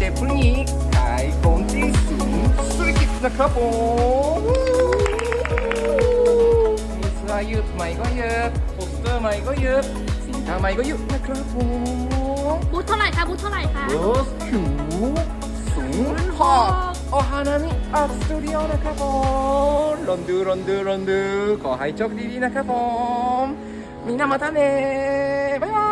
เด็กผู้หญิงขายของที่สูงสุดกิจนะครับผมมีเสื้อยืดใหม่ก็เยอะโปสเตอร์ใหม่ก็เยอะสินค้าใหม่ก็เยอะนะครับผมบูธเท่าไหร่คะบูธเท่าไหร่คะเบอร์ผิวสูงหกโอฮานามิอาร์ตสตูดิโอนะครับผมรอนดูรอนดูรอนดูขอให้โชคดีๆนะครับผมมีนามาตาเน่บ๊ายบาย